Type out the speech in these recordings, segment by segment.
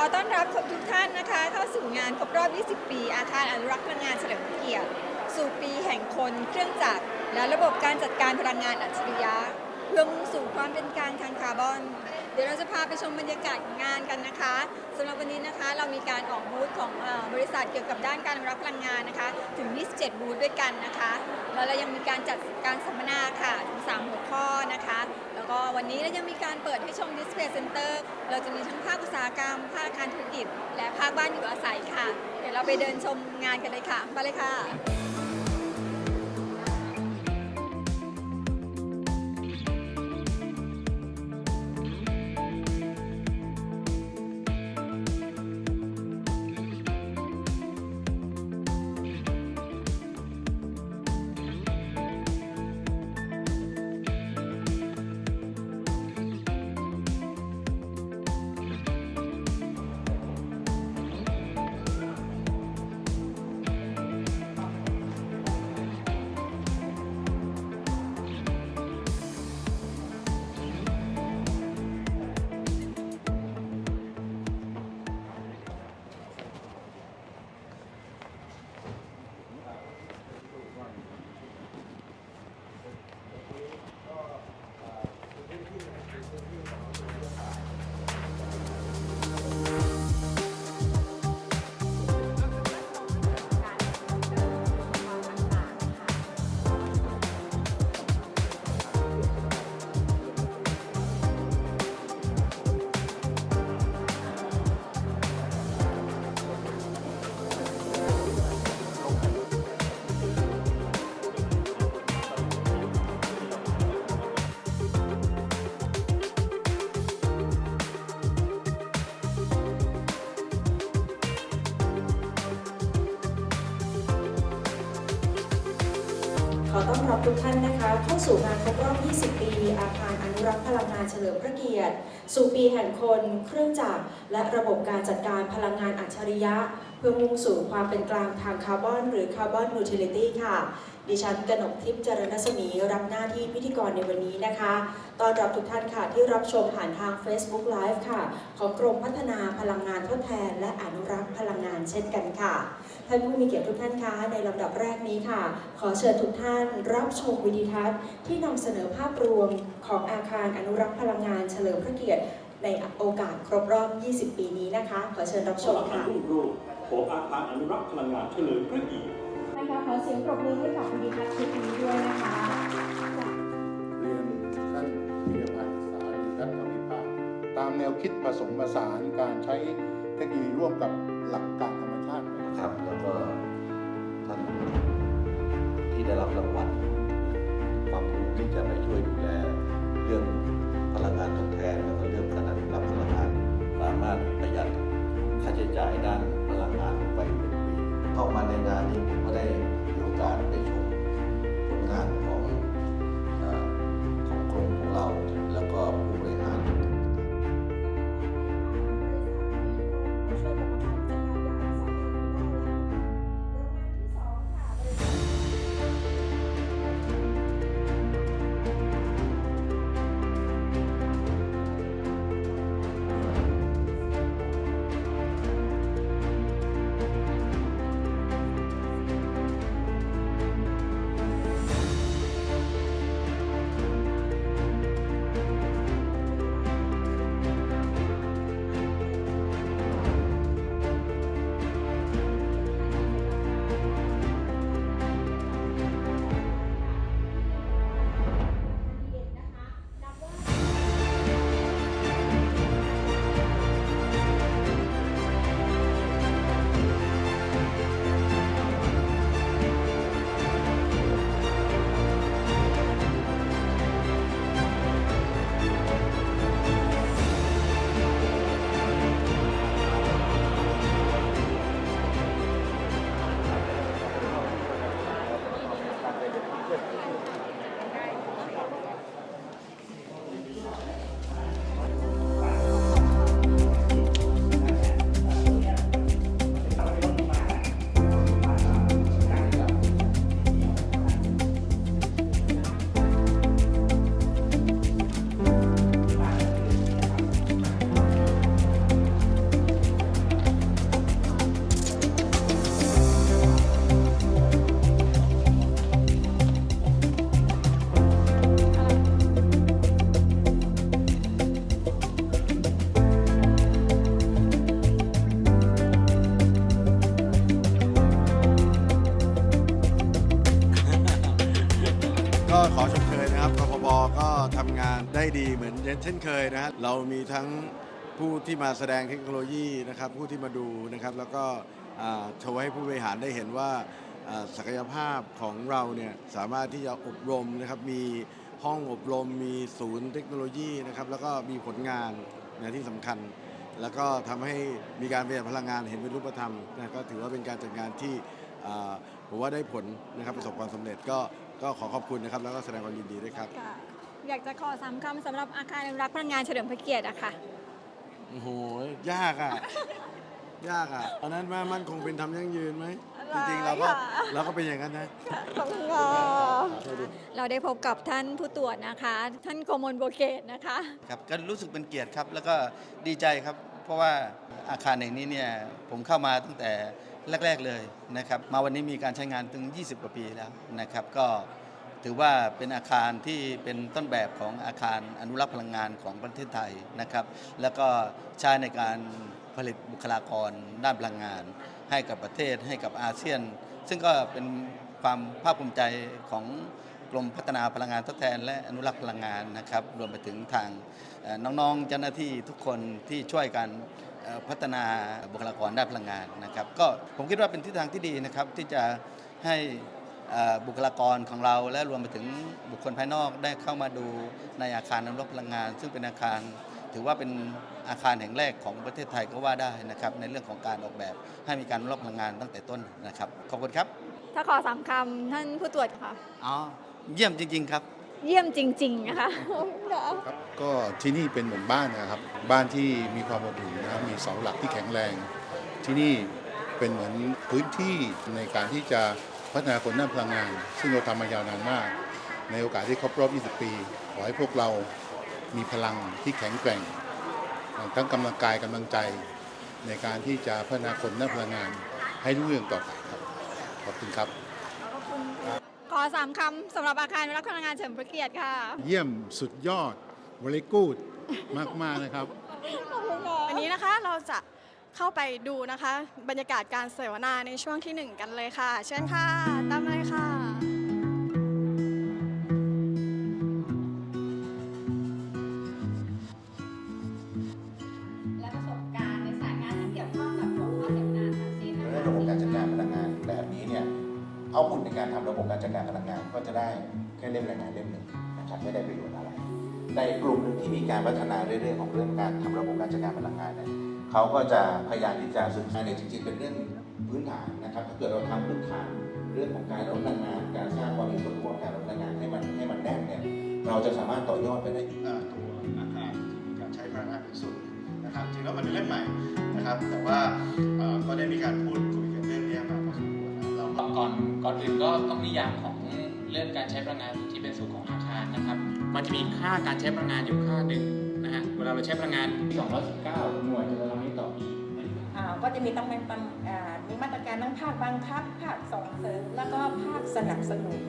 อต้อนรับทุกท่านนะคะ เข้าสู่งานครบรอบ 20 ปี อาคารอนุรักษ์พลังงานเฉลิมพระเกียรติ สู่ปีแห่งคนเครื่องจักร และระบบการจัดการพลังงานอัจฉริยะ เพื่อมุ่งสู่ความเป็นกลางทางคาร์บอน เดี๋ยวเราจะพาไปชมบรรยากาศงานกันนะคะสำหรับวันนี้นะคะเรามีการออกบูธของบริษัทเกี่ยวกับด้านการอนุรักษ์พลังงานนะคะ ถึง 27 บูธด้วยกันนะคะ แล้วเรายังมีการจัดการสัมมนาค่ะถึง 3 หัวข้อนะคะ ก็วันนี้เรายังมีการเปิดให้ชม Display Center เราจะมีทั้งภาคอุตสาหกรรม ภาคกาคารธุรกิจ และภาคบ้านอยู่อาศัยค่ะ เดี๋ยวเราไปเดินชมงานกันเลยค่ะ ไปเลยค่ะ รับทุกท่านนะคะ เข้าสู่งานครบรอบ 20 ปี อาคารอนุรักษ์พลังงานเฉลิมพระเกียรติ สู่ปีแห่งคน เครื่องจักร และระบบการจัดการพลังงานอัจฉริยะ เพื่อมุ่งสู่ความเป็นกลางทางคาร์บอน หรือคาร์บอนนูท r ลิตี้ค่ะ ดิฉันกนกทิพย์เจริญศมีรับหน้าที่พิธีกรในวันนี้นะคะต้อนรับทุกท่านค่ะที่รับชมผ่านทาง Facebook Live ค่ะ ของกรมพัฒนาพลังงานทดแทน และอนุรักษ์านเช่นกันค่ะ ท่านผู้มีเกียรติทุกท่านคะ ในลำดับแรกนี้ค่ะ ขอเชิญทุกท่านรับชมวิดีทัศน์ที่นำเสนอภาพรวมของอาคารอนุรักษ์พลังงานเฉลิมพระเกียรติ ในโอกาสครบรอบ 20 ปีนี้นะคะ ขอเชิญรับชสำมหรับกาค่ะรรุ่งโรจน์ของอาคารอนุรักษ์พลังงานเฉลิมพระเกียรตินะคะขอเสียงปรบมือให้กับวิดีทัศน์ชุดนี้ด้วยนะคะเรียนท่านพิยพันธ์สารีรัตนวิภาคตามแนวคิดผสมผสานการใช้เทคโนโลยีร่วมกับ หลักการธรรมชาตินะครับ แล้วก็ท่านที่ได้รับรางวัลความรู้ที่จะไปช่วยดูแลเรื่องพลังงานทดแทนแล้วก็เรื่องการนุรับพลังงานสามารถประหยัดค่าใช้จ่ายด้าน ขอชมเชยนะครับกฟบก็ทำงานได้ดีเหมือนเช่นเคยนะฮะเรามีทั้งผู้ที่มาแสดงเทคโนโลยีนะครับ ผู้ที่มาดูนะครับ แล้วก็โชว์ให้ผู้บริหารได้เห็นว่าศักยภาพของเราเนี่ยสามารถที่จะอบรมนะครับ มีห้องอบรม มีศูนย์เทคโนโลยีนะครับ แล้วก็มีผลงานนะที่สำคัญ แล้วก็ทำให้มีการประหยัดพลังงานเห็นเป็นรูปธรรมนะก็ถือว่าเป็นการจัดงานที่ผมว่าได้ผลนะครับประสบความสำเร็จก็ ก็ขอขอบคุณนะครับ แล้วก็แสดงความยินดีด้วยครับ ค่ะอยากจะขอสามคำสำหรับอาคารอนุรักษ์พลังงานเฉลิมพระเกียรติอะค่ะ โอ้โห ยากอะ ยากอะตอนนั้นว่ามันคงเป็นทำยั่งยืนไหม จริงๆ เราก็ค่ะ เราก็เป็นอย่างนั้นนะ ขอบคุณค่ะเราได้พบกับท่านผู้ตรวจนะคะ ท่านโกมลโบเกตนะคะ ครับก็รู้สึกเป็นเกียรติครับ แล้วก็ดีใจครับ เพราะว่าอาคารแห่งนี้เนี่ยผมเข้ามาตั้งแต่ แรก ๆเลยนะครับมาวันนี้มีการใช้งานถึง 20 กว่าปีแล้วนะครับ ก็ถือว่าเป็นอาคารที่เป็นต้นแบบของอาคารอนุรักษ์พลังงานของประเทศไทยนะครับ แล้วก็ใช้ในการผลิตบุคลากรด้านพลังงาน ให้กับประเทศให้กับอาเซียน ซึ่งก็เป็นความภาคภูมิใจของกรมพัฒนาพลังงานทดแทน และอนุรักษ์พลังงานนะครับ รวมไปถึงทางน้องๆเจ้าหน้าที่ทุกคนที่ช่วยกัน พัฒนาบุคลากรด้านพลังงานนะครับ ก็ผมคิดว่าเป็นทิศทางที่ดีนะครับที่จะให้เอ่อบุคลากรของเราและรวมไปถึงบุคคลภายนอกได้เข้ามาดูในอาคารอนุรักษ์พลังงาน ซึ่งเป็นอาคารถือว่าเป็นอาคารแห่งแรกของประเทศไทยก็ว่าได้นะครับในเรื่องของการออกแบบให้มีการอนุรักษ์พลังงานตั้งแต่ต้นนะครับ ขอบคุณครับ ถ้าขอสามคำท่านผู้ตรวจค่ะ อ๋อ เยี่ยมจริง ๆ ครับ เยี่ยมจริง ๆ นะคะครับก็ที่นี่เป็นเหมือนบ้านนะครับ บ้านที่มีความอบอุ่นนะครับมีเสาหลักที่แข็งแรง ที่นี่เป็นเหมือนพื้นที่ในการที่จะพัฒนาคนด้านพลังงาน ซึ่งเราทำมายาวนานมาก ในโอกาสที่ครบรอบ 20 ปี ขอให้พวกเรามีพลังที่แข็งแกร่ง ทั้งกำลังกายกำลังใจ ในการที่จะพัฒนาคนด้านพลังงานให้รุ่งเรืองต่อไปครับ ขอบคุณครับ อสามคำสำหรับอาคารอนุรักษ์พลังงานเฉลิมพระเกียรติค่ะ เยี่ยมสุดยอดวลีกูดมาก ๆ นะครับขอบคุณค่ะวันนี้นะคะเราจะเข้าไปดูนะคะ บรรยากาศการเสวนาในช่วงที่ 1 กันเลยค่ะ เชิญค่ะ ตามมาเลยค่ะและ ทำระการจัดการพลังงานก็จะได้แค่เล่มรายงานเล่มหนึ่งนะครับไม่ได้ประโยชน์อะไร ในกลุ่มหนึ่งที่มีการพัฒนาเรื่องของเรื่องการทำระบบการจัดการพลังงานเนี่ยเขาก็จะพยายามที่จะศึกษาเนี่ยจริงๆเป็นเรื่องพื้นฐานนะครับ ถ้าเกิดเราทำพื้นฐานเรื่องของการลดพลังงาน การสร้างความมีส่วนร่วมการลดพลังงานให้มันให้มันแน่นเนี่ยเราจะสามารถต่อยอดไปได้เอ่อตัวอาคารที่มีการใช้พลังงานเป็นศูนนะครับจริงๆแล้วมันเป็นเล่มใหม่นะครับ แต่ว่าก็ได้มีการพูด ก่อนอื่นก็ต้องนิยามของเรื่องการใช้พลังงานที่เป็นส่วนของอาคารนะครับ มันจะมีค่าการใช้พลังงานอยู่ค่าหนึ่งนะฮะ เวลาเราใช้พลังงาน 219 หน่วยกิโลเมตรต่อปีอ่าก็จะมีต้องเป็นตามอ่ามีมาตรการทั้งภาคบังคับ ภาคส่งเสริม แล้วก็ภาคสนับสนุน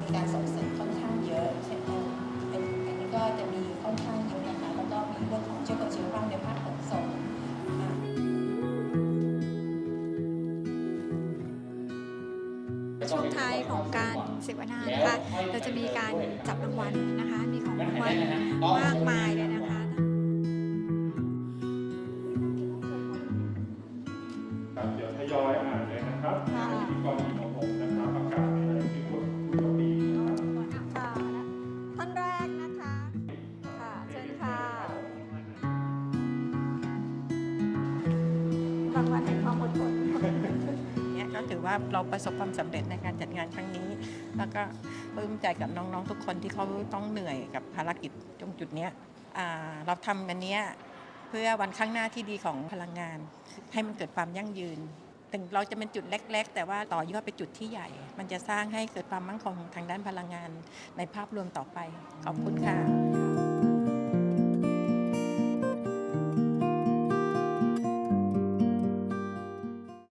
มีการส่งเสริมค่อนข้างเยอะ เช่นอันอันนี้ก็จะมีค่อนข้างเยอะนะคะ แล้วก็มีเรื่องของเชื้อเพลิงเชื้อเพลิงในภาคขนส่ง ของการเสวนานะคะ เราจะมีการจับรางวัลนะคะ มีของรางวัลมากมายเลยนะคะครับเดี๋ยวทยอยอ่านเลยนะครับที่กองอิของผมนะครับประกาศในรายชื่อผู้ผู้โชคดีนะครับค่ะท่านแรกนะคะ ค่ะเชิญค่ะรางวัลแห่งความอดทนเนี่ยก็ ถือว่าเราประสบความสำเร็จในการจัดงานครั้งนี้ แล้วก็ปลื้มใจกับน้องๆทุกคนที่เขาต้องเหนื่อยกับภารกิจตรงจุดนี้เราทำกันเนี้ยเพื่อวันข้างหน้าที่ดีของพลังงาน ให้มันเกิดความยั่งยืนถึงเราจะเป็นจุดเล็ก ๆ แต่ว่าต่อยอดไปจุดที่ใหญ่ มันจะสร้างให้เกิดความมั่งคงทางด้านพลังงานในภาพรวมต่อไป ขอบคุณค่ะ